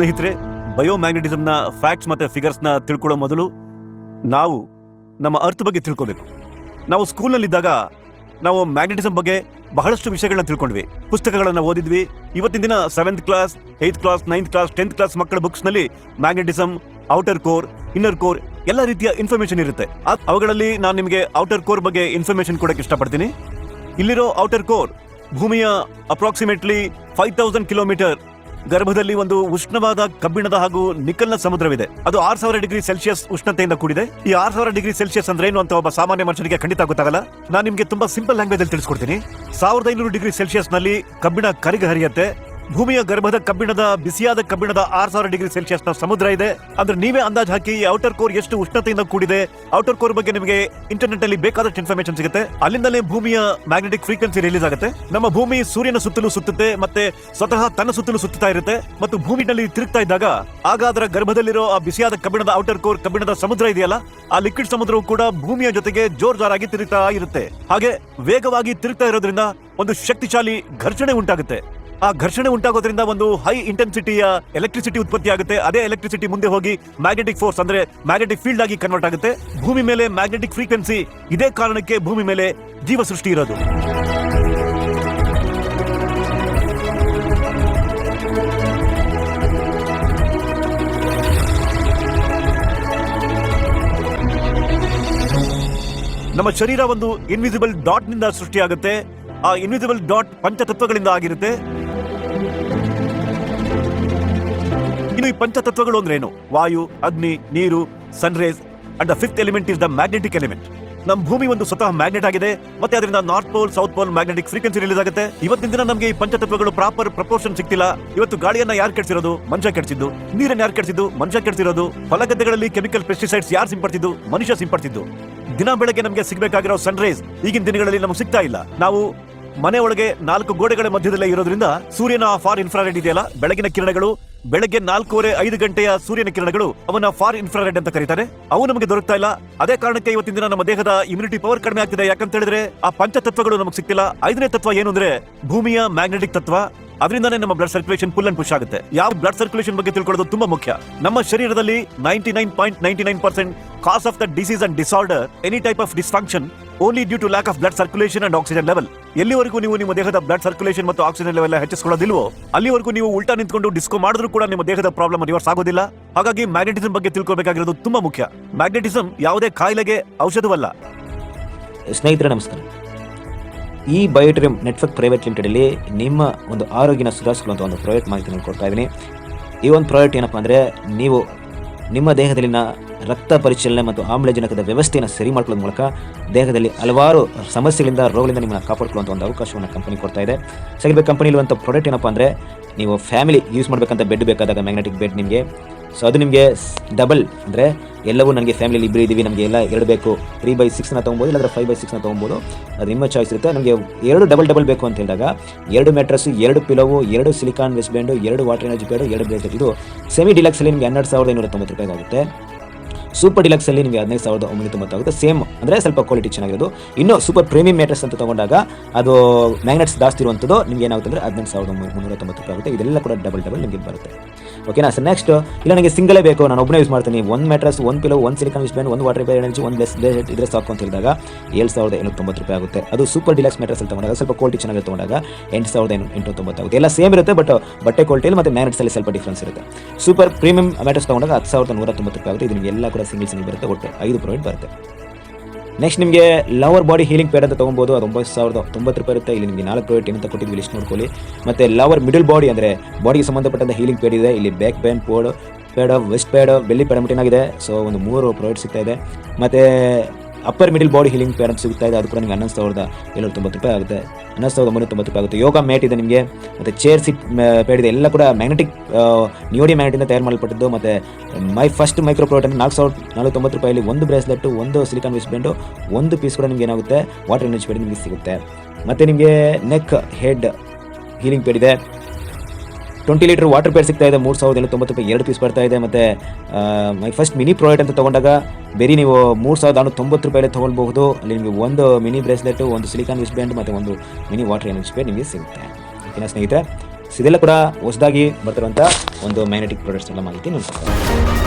ಸ್ನೇಹಿತರೆ ಬಯೋಮ್ಯಾಗ್ನೆಟಿಸಮ್ನ ಫ್ಯಾಕ್ಟ್ಸ್ ಮತ್ತು ಫಿಗರ್ಸ್ನ ತಿಳ್ಕೊಳ್ಳೋ ಮೊದಲು ನಾವು ನಮ್ಮ ಅರ್ಥ ಬಗ್ಗೆ ತಿಳ್ಕೋಬೇಕು. ನಾವು ಸ್ಕೂಲ್ನಲ್ಲಿದ್ದಾಗ ನಾವು ಮ್ಯಾಗ್ನೆಟಿಸಮ್ ಬಗ್ಗೆ ಬಹಳಷ್ಟು ವಿಷಯಗಳನ್ನ ತಿಳ್ಕೊಂಡ್ವಿ. ಪುಸ್ತಕಗಳನ್ನು ಓದಿದ್ವಿ. ಇವತ್ತಿನ ದಿನ seventh class eighth class ninth class tenth class ಮಕ್ಕಳ ಬುಕ್ಸ್ನಲ್ಲಿ magnetism outer core inner core ಎಲ್ಲ ರೀತಿಯ ಇನ್ಫಾರ್ಮೇಶನ್ ಇರುತ್ತೆ. ಅವುಗಳಲ್ಲಿ ನಾನು ನಿಮಗೆ ಔಟರ್ ಕೋರ್ ಬಗ್ಗೆ ಇನ್ಫಾರ್ಮೇಷನ್ ಕೊಡೋಕ್ಕೆ ಇಷ್ಟಪಡ್ತೀನಿ. ಇಲ್ಲಿರೋ ಔಟರ್ ಕೋರ್ ಭೂಮಿಯ ಅಪ್ರಾಕ್ಸಿಮೇಟ್ಲಿ ಫೈವ್ ತೌಸಂಡ್ ಕಿಲೋಮೀಟರ್ ಗರ್ಭದಲ್ಲಿ ಒಂದು ಉಷ್ಣವಾದ ಕಬ್ಬಿಣದ ಹಾಗೂ ನಿಕಲ್ನ ಸಮುದ್ರವಿದೆ. ಅದು ಆರ್ ಸಾವಿರ ಡಿಗ್ರಿ ಸೆಲ್ಸಿಯಸ್ ಉಷ್ಣತೆಯಿಂದ ಕೂಡಿದೆ. ಈ ಆರ್ ಸಾವಿರ ಡಿಗ್ರಿ ಸೆಲ್ಸಿಯಸ್ ಅಂದ್ರೆ ಏನು ಅಂತ ಒಬ್ಬ ಸಾಮಾನ್ಯ ಮನುಷ್ಯನಿಗೆ ಖಂಡಿತ ಗೊತ್ತಾಗಲ್ಲ. ನಾನು ನಿಮಗೆ ತುಂಬಾ ಸಿಂಪಲ್ ಲ್ಯಾಂಗ್ವೇಜ್ ಅಲ್ಲಿ ತಿಳಿಸ್ಕೊಡ್ತೀನಿ. ಸಾವಿರದ ಐನೂರು ಡಿಗ್ರಿ ಸೆಲ್ಸಿಯಸ್ನಲ್ಲಿ ಕಬ್ಬಿಣ ಕರಿಗೆ ಹರಿಯುತ್ತೆ ಭೂಮಿಯ ಗರ್ಭದ ಕಬ್ಬಿಣದ, ಬಿಸಿಯಾದ ಕಬ್ಬಿಣದ ಆರ್ ಸಾವಿರ ಡಿಗ್ರಿ ಸೆಲ್ಸಿಯಸ್ನ ಸಮುದ್ರ ಇದೆ. ಅಂದ್ರೆ ನೀವೇ ಅಂದಾಜ್ ಹಾಕಿ ಔಟರ್ ಕೋರ್ ಎಷ್ಟು ಉಷ್ಣತೆಯಿಂದ ಕೂಡಿದೆ. ಔಟರ್ ಕೋರ್ ಬಗ್ಗೆ ನಿಮಗೆ ಇಂಟರ್ನೆಟ್ ಅಲ್ಲಿ ಬೇಕಾದಷ್ಟು ಇನ್ಫಾರ್ಮೇಶನ್ ಸಿಗುತ್ತೆ. ಅಲ್ಲಿಂದಲೇ ಭೂಮಿಯ ಮ್ಯಾಗ್ನೆಟಿಕ್ ಫ್ರೀಕ್ವೆನ್ಸಿ ರಿಲೀಸ್ ಆಗುತ್ತೆ. ನಮ್ಮ ಭೂಮಿ ಸೂರ್ಯನ ಸುತ್ತಲೂ ಸುತ್ತುತ್ತೆ ಮತ್ತೆ ಸ್ವತಃ ತನ್ನ ಸುತ್ತಲೂ ಸುತ್ತಾ ಇರುತ್ತೆ. ಮತ್ತು ಭೂಮಿನಲ್ಲಿ ತಿರುಗ್ತಾ ಇದ್ದಾಗ ಆಗ ಅದರ ಗರ್ಭದಲ್ಲಿರೋ ಆ ಬಿಸಿಯಾದ ಕಬ್ಬಿಣದ ಔಟರ್ ಕೋರ್ ಕಬ್ಬಿಣದ ಸಮುದ್ರ ಇದೆಯಲ್ಲ, ಆ ಲಿಕ್ವಿಡ್ ಸಮುದ್ರವು ಕೂಡ ಭೂಮಿಯ ಜೊತೆಗೆ ಜೋರ್ಜಾರಾಗಿ ತಿರುಗ್ತಾ ಇರುತ್ತೆ. ಹಾಗೆ ವೇಗವಾಗಿ ತಿರುಗ್ತಾ ಇರೋದ್ರಿಂದ ಒಂದು ಶಕ್ತಿಶಾಲಿ ಘರ್ಷಣೆ ಉಂಟಾಗುತ್ತೆ. ಆ ಘರ್ಷಣೆ ಉಂಟಾಗೋದ್ರಿಂದ ಒಂದು ಹೈ ಇಂಟೆನ್ಸಿಟಿಯ ಎಲೆಕ್ಟ್ರಿಸಿಟಿ ಉತ್ಪತ್ತಿ ಆಗುತ್ತೆ. ಅದೇ ಎಲೆಕ್ಟ್ರಿಸಿಟಿ ಮುಂದೆ ಹೋಗಿ ಮ್ಯಾಗ್ನೆಟಿಕ್ ಫೋರ್ಸ್ ಅಂದ್ರೆ ಮ್ಯಾಗ್ನೆಟಿಕ್ ಫೀಲ್ಡ್ ಆಗಿ ಕನ್ವರ್ಟ್ ಆಗುತ್ತೆ. ಭೂಮಿ ಮೇಲೆ ಮ್ಯಾಗ್ನೆಟಿಕ್ ಫ್ರೀಕ್ವೆನ್ಸಿ ಇದೇ ಕಾರಣಕ್ಕೆ ಭೂಮಿ ಮೇಲೆ ಜೀವ ಸೃಷ್ಟಿ ಇರೋದು. ನಮ್ಮ ಶರೀರ ಒಂದು ಇನ್ವಿಸಿಬಲ್ ಡಾಟ್ನಿಂದ ಸೃಷ್ಟಿಯಾಗುತ್ತೆ. ಆ ಇನ್ವಿಸಿಬಲ್ ಡಾಟ್ ಪಂಚತತ್ವಗಳಿಂದ ಆಗಿರುತ್ತೆ. ಇನ್ನು ಈ ಪಂಚತತ್ವಗಳು ಅಂದ್ರೆ ವಾಯು, ಅಗ್ನಿ, ನೀರು sunrise and the fifth element is the magnetic element ನಮ್ಮ ಭೂಮಿ ಒಂದು ಸ್ವತಃ ಮ್ಯಾಗ್ನೆಟ್ ಆಗಿದೆ, ಮತ್ತೆ ಅದರಿಂದ north pole south pole magnetic frequency release ಆಗುತ್ತೆ. ಇವತ್ತಿನ ದಿನ ನಮಗೆ ಈ ಪಂಚತತ್ವಗಳು ಪ್ರಾಪರ್ ಪ್ರಪೋರ್ಷನ್ ಸಿಕ್ತಿಲ್ಲ ಇವತ್ತು ಗಾಳಿಯನ್ನ ಯಾರು ಕೆಡಿಸಿರೋದು? ಮನುಷ್ಯ ಕೆಡಿಸಿದ್ದು. ನೀರನ್ನ ಯಾರು ಕೆಡಿಸಿದ್ದು? ಮನುಷ್ಯ ಕೆಡಿಸಿರೋದು. ಫಲಗದ್ದೆಗಳಲ್ಲಿ ಕೆಮಿಕಲ್ ಪೆಸ್ಟಿಸೈಡ್ಸ್ ಯಾರು ಸಿಂಪಡಿಸಿದ್ದು? ಮನುಷ್ಯ ಸಿಂಪಡಿಸಿದ್ದು. ದಿನ ಬೆಳಗ್ಗೆ ನಮಗೆ ಸಿಗಬೇಕಾಗಿರೋ ಸನ್ರೈಸ್ ಈಗಿನ ದಿನಗಳಲ್ಲಿ ನಮಗೆ ಸಿಗ್ತಾ ಇಲ್ಲ. ನಾವು ಮನೆ ಒಳಗೆ ನಾಲ್ಕು ಗೋಡೆಗಳ ಮಧ್ಯದಲ್ಲೇ ಇರೋದ್ರಿಂದ ಸೂರ್ಯನ ಫಾರ್ ಇನ್ಫ್ರಾರೆಡ್ ಇದೆಯಲ್ಲ? ಬೆಳಗಿನ ಕಿರಣಗಳು, ಬೆಳಗ್ಗೆ ನಾಲ್ಕೂವರೆ ಐದು ಗಂಟೆಯ ಸೂರ್ಯನ ಕಿರಣಗಳು ಅವನ ಫಾರ್ ಇನ್ಫ್ರಾರೆಡ್ ಅಂತ ಕರೀತಾರೆ. ಅವು ನಮಗೆ ದೊರಕ್ತಾ ಇಲ್ಲ. ಅದೇ ಕಾರಣಕ್ಕೆ ಇವತ್ತಿನ ದಿನ ನಮ್ಮ ದೇಹದ ಇಮ್ಯುನಿಟಿ ಪವರ್ ಕಡಿಮೆ ಆಗ್ತಿದೆ. ಯಾಕಂತ ಹೇಳಿದ್ರೆ ಆ ಪಂಚತತ್ವಗಳು ನಮಗೆ ಸಿಕ್ತಿಲ್ಲ. ಐದನೇ ತತ್ವ ಏನು ಭೂಮಿಯ ಮ್ಯಾಗ್ನೆಟಿಕ್ ತತ್ವ. ಅದರಿಂದಾನೇ ನಮ್ಮ blood circulation pull and push ಆಗುತ್ತೆ. ಯಾವ ಬ್ಲಡ್ ಸರ್ಕ್ಯುಲೇಷನ್ ಬಗ್ಗೆ ತಿಳ್ಕೊಳ್ಳೋದು ತುಂಬಾ ಮುಖ್ಯ. ನಮ್ಮ ಶರೀರದಲ್ಲಿ ninety nine point ninety nine percent cause of the disease and disorder any type of dysfunction only due to lack of blood circulation and oxygen level ಎಲ್ಲಿವರೆಗೂ ನೀವು ನಿಮ್ಮ ದೇಹದ ಬ್ಲಡ್ ಸರ್ಕ್ಯುಲೇಷನ್ ಮತ್ತು ಆಕ್ಸಿಜನ್ ಲೆವೆಲ್ ಹೆಚ್ಚಿಸಿಕೊಳ್ಳೋದಿಲ್ವೋ, ಅಲ್ಲಿವರೆಗೂ ನೀವು ಉಲ್ಟಾ ನಿಂತ್ಕೊಂಡು ಡಿಸ್ಕೋ ಮಾಡಿದ್ರು ಕೂಡ ನಿಮ್ಮ ದೇಹದ ಪ್ರಾಬ್ಲಮ್ ರಿವರ್ಸ್ ಆಗೋದಿಲ್ಲ. ಹಾಗಾಗಿ ಮ್ಯಾಗ್ನೆಟಿಸಮ್ ಬಗ್ಗೆ ತಿಳ್ಕೊಬೇಕಾಗಿರೋದು ತುಂಬಾ ಮುಖ್ಯ. ಮ್ಯಾಗ್ನೆಟಿಸಮ್ ಯಾವುದೇ ಕಾಯಿಲೆಗೆ ಔಷಧವಲ್ಲ. ಸ್ನೇಹಿತರೆ, ನಮಸ್ಕಾರ. ಈ ಬಯೋಟ್ರಿಯಂ ನೆಟ್ವರ್ಕ್ ಪ್ರೈವೇಟ್ ಲಿಮಿಟೆಡಲ್ಲಿ ನಿಮ್ಮ ಒಂದು ಆರೋಗ್ಯನ ಸುಧಾರಿಸಿಕೊಳ್ಳುವಂಥ ಒಂದು ಪ್ರೈವೇಟ್ ಮಾಹಿತಿ ನಾನು ಕೊಡ್ತಾ ಇದ್ದೀನಿ. ಈ ಒಂದು ಪ್ರಾಡಕ್ಟ್ ಏನಪ್ಪ ಅಂದರೆ ನೀವು ನಿಮ್ಮ ದೇಹದಲ್ಲಿನ ರಕ್ತ ಪರಿಚಲನೆ ಮತ್ತು ಆಮ್ಲಜನಕದ ವ್ಯವಸ್ಥೆಯನ್ನು ಸರಿ ಮಾಡ್ಕೊಳ್ಳೋದ್ರ ಮೂಲಕ ದೇಹದಲ್ಲಿ ಹಲವಾರು ಸಮಸ್ಯೆಗಳಿಂದ ರೋಗಗಳಿಂದ ನಿಮ್ಮನ್ನು ಕಾಪಾಡ್ಕೊಳ್ಳುವಂಥ ಒಂದು ಅವಕಾಶವನ್ನು ಕಂಪನಿ ಕೊಡ್ತಾ ಇದೆ. ಸೆಕೆಂಡ್ ಕಂಪನಿ ಇರುವಂಥ ಪ್ರಾಡಕ್ಟ್ ಏನಪ್ಪ ಅಂದರೆ ನೀವು ಫ್ಯಾಮಿಲಿ ಯೂಸ್ ಮಾಡಬೇಕಂತ ಬೆಡ್ ಬೇಕಾದಾಗ ಮ್ಯಾಗ್ನೆಟಿಕ್ ಬೆಡ್ ನಿಮಗೆ. ಸೊ ಅದು ನಿಮಗೆ ಡಬಲ್ ಅಂದರೆ ಎಲ್ಲವೂ ನನಗೆ ಫ್ಯಾಮಿಲಿ ಇಬ್ಬರು ಇದ್ದೀವಿ ನಮಗೆ ಎಲ್ಲ ಎರಡು ಬೇಕು. ತ್ರೀ ಬೈ ಸಿಕ್ಸ್ನ ತೊಗೊಬೋದು, ಇಲ್ಲಾಂದ್ರೆ ಫೈವ್ ಬೈ ಸಿಕ್ಸ್ನ ತೊಗೊಬೋದು. ಅದು ನಿಮ್ಮ ಚಾಯ್ಸ್ ಇರುತ್ತೆ. ನಮಗೆ ಎರಡು ಡಬಲ್ ಡಬಲ್ ಬೇಕು ಅಂತ ಹೇಳಿದಾಗ, ಎರಡು ಮ್ಯಾಟ್ರಸ್ ಎರಡು ಪಿಲೋವು ಎರಡು ಸಿಲಿಕಾನ್ ವೆಸ್ಟ್ ಬ್ಯಾಂಡು ಎರಡು ವಾಟರ್ ಎನರ್ಜಿ ಪ್ಯಾಡು ಎರಡು ಬ್ರೇಸ್ಲೆಟ್ ಇದು ಸೆಮಿ ಡಿಲಕ್ಸಲ್ಲಿ ನಿಮಗೆ ಹನ್ನೆರಡು ಸಾವಿರದ ಐನೂರ ತೊಂಬತ್ತು ರೂಪಾಯಿ ಆಗುತ್ತೆ. ಸೂಪರ್ ಡಿಲಕ್ಸಲ್ಲಿ ನಿಮಗೆ ಹದಿನೈದು ಸಾವಿರದ ಒಂಬೈನೂರ ತೊಂಬತ್ತಾಗುತ್ತೆ. ಸೇಮ್ ಅಂದರೆ ಸ್ವಲ್ಪ ಕ್ವಾಲಿಟಿ ಚೆನ್ನಾಗಿರೋದು. ಇನ್ನು ಸೂಪರ್ ಪ್ರೀಮಿಯಂ ಮ್ಯಾಟ್ರಸ್ ಅಂತ ತಗೊಂಡಾಗ ಅದು ಮ್ಯಾಗ್ನೆಟ್ಸ್ ಜಾಸ್ತಿ ಇರುವಂಥದ್ದು ನಿಮಗೆ ಏನಾಗುತ್ತೆ ಅಂದ್ರೆ ಹದಿನೆಂಟು ಸಾವಿರದ ಮುನ್ನೂರ ತೊಂಬತ್ತು ರೂಪಾಯಿ ಆಗುತ್ತೆ. ಇದೆಲ್ಲ ಕೂಡ ಡಬಲ್ ಡಬಲ್ ನಿಮಗೆ ಬರುತ್ತೆ. ಓಕೆನಾ ಸರ್ ನೆಕ್ಸ್ಟ್ ಇಲ್ಲ ನನಗೆ ಸಿಂಗಲೇ ಬೇಕು, ನಾನು ಒಬ್ಬನೇ ಯೂಸ್ ಮಾಡ್ತೀನಿ. ಒಂದು ಮ್ಯಾಟ್ರಸ್ ಒಂದು ಪಿಲೋ ಒಂದು ಸಿಲಿಕಾನ್ ಯೂಸ್ ಒಂದು ವಾಟರ್ ಬೇರೆ ಎನರ್ಜಿ ಒಂದು ಲೆಸ್ ಬ್ಲೇಟ್ ಇದ್ರೆ ಸಾಕು ಅಂತ ಹೇಳಿದಾಗ ಏಳು ಸಾವಿರದ ಎಂಟು ತೊಂಬತ್ತು ರೂಪಾಯಿ ಆಗುತ್ತೆ. ಅದು ಸೂಪರ್ ಡಿಲಕ್ಸ್ ಮ್ಯಾಟ್ರಸ್ ಅಲ್ಲಿ ತಗೊಂಡಾಗ, ಸ್ವಲ್ಪ ಕ್ವಾಲಿಟಿ ಚೆನ್ನಾಗಿ ತಗೊಂಡಾಗ ಎಂಟು ಸಾವಿರದ ಎಂಟು ಎಂಟು ತೊಂಬತ್ತಾಗುತ್ತೆ. ಎಲ್ಲ ಸೇಮ್ ಇರುತ್ತೆ ಬಟ್ ಬಟ್ಟೆ ಕ್ವಾಲಿಟಿಯಲ್ಲಿ ಮತ್ತು ಮ್ಯಾಗ್ನೆಟ್ಸ್ ಅಲ್ಲಿ ಸ್ವಲ್ಪ ಡಿಫ್ರೆನ್ಸ್ ಇರುತ್ತೆ. ಸೂಪರ್ ಪ್ರೀಮಿಯಂ ಮ್ಯಾಟ್ರಸ್ ತಗೊಂಡಾಗ ಹತ್ತು ಸಾವಿರದ ನೂರ ತೊಂಬತ್ತು ರೂಪಾಯಿ ಆಗುತ್ತೆ. ಇದು ಕೂಡ ಸಿಂಗಲ್ ಸಿಂಗಲ್ ಬರುತ್ತೆ, ಒಟ್ಟು ಐದು ಪ್ರಾಡಕ್ಟ್ ಬರುತ್ತೆ. ನೆಕ್ಸ್ಟ್ ನಿಮಗೆ ಲವರ್ ಬಾಡಿ ಹೀಲಿಂಗ್ ಪ್ಯಾಡ್ ಅಂತ ತೊಗೊಬೋದು, ಅದು ಒಂಬತ್ತು ಸಾವಿರದ ತೊಂಬತ್ತು ರೂಪಾಯಿ ಇರುತ್ತೆ. ಇಲ್ಲಿ ನಿಮಗೆ ನಾಲ್ಕು ಪ್ರಾಡಕ್ಟ್ ಏನಂತ ಕೊಟ್ಟಿದ್ವಿ ಲಿಸ್ಟ್ ನೋಡ್ಕೊಳ್ಳಿ. ಮತ್ತು ಲವರ್ ಮಿಡಲ್ ಬಾಡಿ ಅಂದರೆ ಬಾಡಿಗೆ ಸಂಬಂಧಪಟ್ಟಂಥ ಹೀಲಿಂಗ್ ಪ್ಯಾಡ್ ಇದೆ. ಇಲ್ಲಿ back pain pod pad waist pad belly pad ಮಟ್ಟಿನಾಗಿದೆ. So ಒಂದು ಮೂರು ಪ್ರಾಡಕ್ಟ್ ಸಿಗ್ತಾ ಇದೆ. ಮತ್ತು upper middle body healing parent ಸಿಗ್ತಾ ಇದೆ, ಅದು ಕೂಡ ನಿಮಗೆ ಹನ್ನೊಂದು ಸಾವಿರದ ಏಳ್ನೂರ ತೊಂಬತ್ತು ರೂಪಾಯಿ ಆಗುತ್ತೆ. ಹನ್ನೊಂದು ಸಾವಿರದ ಒಂಬೈನೂರ ತೊಂಬತ್ತು ರೂಪಾಯಿ ಆಗುತ್ತೆ. ಯೋಗ ಮ್ಯಾಟ್ ಇದೆ ನಿಮಗೆ, ಮತ್ತು ಚೇರ್ ಸಿಟ್ ಪ್ಯಾಡ್ ಇದೆ, ಎಲ್ಲ ಕೂಡ ಮ್ಯಾಗ್ನೆಟಿಕ್ ನಿಯೋಡಿ ಮ್ಯಾಗ್ನೆಟಿಂದ ತಯಾರು ಮಾಡಲ್ಪಟ್ಟಿದ್ದು, ಮತ್ತು ಮೈ ಫಸ್ಟ್ ಮೈಕ್ರೋ ಪ್ರಾಡಕ್ಟ್ ನಾಲ್ಕು ಸಾವಿರದ ನಾಲ್ಕು ತೊಂಬತ್ತು ರೂಪಾಯಲ್ಲಿ ಒಂದು ಬ್ರೇಸ್ಲೆಟ್ ಒಂದು ಸಿಲಿಕಾನ್ ವಿಸ್ ಬ್ಯಾಂಡು ಒಂದು ಪೀಸ್ ಕೂಡ ನಿಮಗೆ ಏನಾಗುತ್ತೆ? ವಾಟರ್ ಎನರ್ಜಿ ಪ್ಯಾಡ್ ನಿಮಗೆ ಸಿಗುತ್ತೆ. ಮತ್ತು ನಿಮಗೆ ನೆಕ್ ಹೆಡ್ ಹೀಲಿಂಗ್ ಪೇಡಿದೆ ಟ್ವೆಂಟಿ ಲೀಟರ್ ವಾಟರ್ ಪೇರ್ ಸಿಗ್ತಾ ಇದೆ, ಮೂರು ಸಾವಿರದ ತೊಂಬತ್ತು ರೂಪಾಯಿ ಎರಡು ಪೀಸ್ ಬರ್ತಾ ಇದೆ. ಮತ್ತು ಮೈ ಫಸ್ಟ್ ಮಿನಿ ಪ್ರಾಡಕ್ಟ್ ಅಂತ ತೊಗೊಂಡಾಗ ಬೇರೆ ನೀವು ಮೂರು ಸಾವಿರದ ಆರುನೂರ ತೊಂಬತ್ತು ರೂಪಾಯಲ್ಲಿ ತೊಗೊಳ್ಬಹುದು. ಅಲ್ಲಿ ನಿಮಗೆ ಒಂದು ಮಿನಿ ಬ್ರೇಸ್ಲೆಟ್ ಒಂದು ಸಿಲಿಕಾನ್ ವಿಸ್ ಬ್ಯಾಂಡ್ ಮತ್ತು ಒಂದು ಮಿನಿ ವಾಟರ್ ಎನರ್ಜಿ ಬ್ಯಾಂಡ್ ನಿಮಗೆ ಸಿಗುತ್ತೆ. ಓಕೆನಾ ಸ್ನೇಹಿತರೆ? ಇದೆಲ್ಲ ಕೂಡ ಹೊಸದಾಗಿ ಬರ್ತಿರುವಂಥ ಒಂದು ಮ್ಯಾಗ್ನೆಟಿಕ್ ಪ್ರಾಡಕ್ಟ್ಸ್ ಎಲ್ಲ ಮಾಹಿತಿ ನಿಮ್ಗೆ